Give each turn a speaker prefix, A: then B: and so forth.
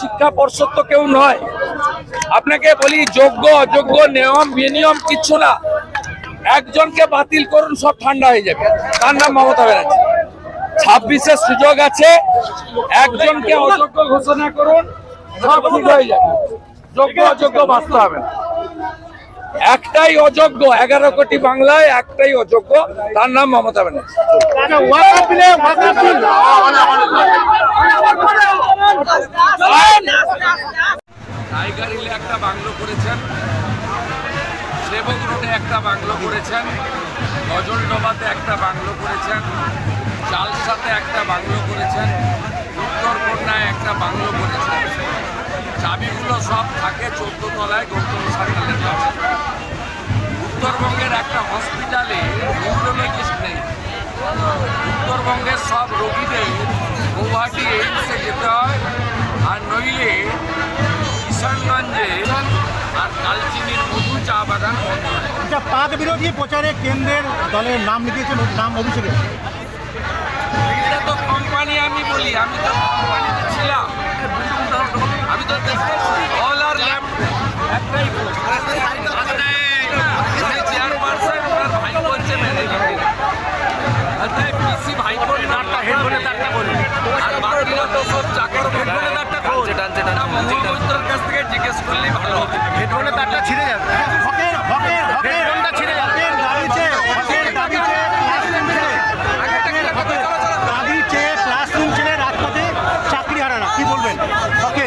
A: শিক্ষা পর্ষদ তো কেউ নয়। আপনাকে বলি, যোগ্য, অযোগ্য, নিয়ম, বিনিয়ম কিচ্ছু না। একজনকে বাতিল করুন, সব ঠান্ডা হয়ে যাবে। তার নাম মমতা ব্যানার্জি। ছাব্বিশে সুযোগ আছে, একজনকে অযোগ্য ঘোষণা করুন, সব ঠিক হয়ে যাবে। যোগ্য, অযোগ্য বাঁচতে হবে না। একটাই অযোগ্য, এগারো কোটি বাংলায় একটাই অযোগ্য, তার নাম মমতা ব্যানার্জি। সেবক রোডে একটা বাংলো করেছেন গজলডোবাতে একটা বাংলো করেছেন, চালসাতে একটা বাংলো করেছেন উত্তরকন্যায় একটা বাংলো করেছেন। চাবিগুলো সব থাকে চোদ্দ তলায় গৌতম সার্কেলের কাছে। উত্তরবঙ্গের একটা হসপিটালে নিউরোলজিস্ট নেই। উত্তরবঙ্গের সব রোগীদের গৌহাটি এইমসে যেতে হয়, আর নইলে কিষানগঞ্জে আর কালচিনির মধু চা বাগান
B: আচ্ছা পাক বিরোধী প্রচারে কেন্দ্রের দলের নাম লিখিয়েছেন নাম অভিষেকে।
A: এটা তো কোম্পানি আমি বলি আমি তো কোম্পানিতে ছিলাম। আমি তো অল আর ল্যাব একটাই চেয়ারপারসন ওনার ভাই বলছে পিসি ভাই নামটা হেডফোনে তারটা বলুন আর বাকিরা তো সব চাকর জিজ্ঞেস করলেই ভালো। হবে
B: হেডফোনে তারটা ছিঁড়ে যাবে। ছিঁড়ে হকের দাবিতে ক্লাসরুম ছেড়ে হকের হকের দাবি চেয়ে ক্লাসরুম ছেড়ে রাজপথে চাকরি হারানা। কি বলবেন? হকের।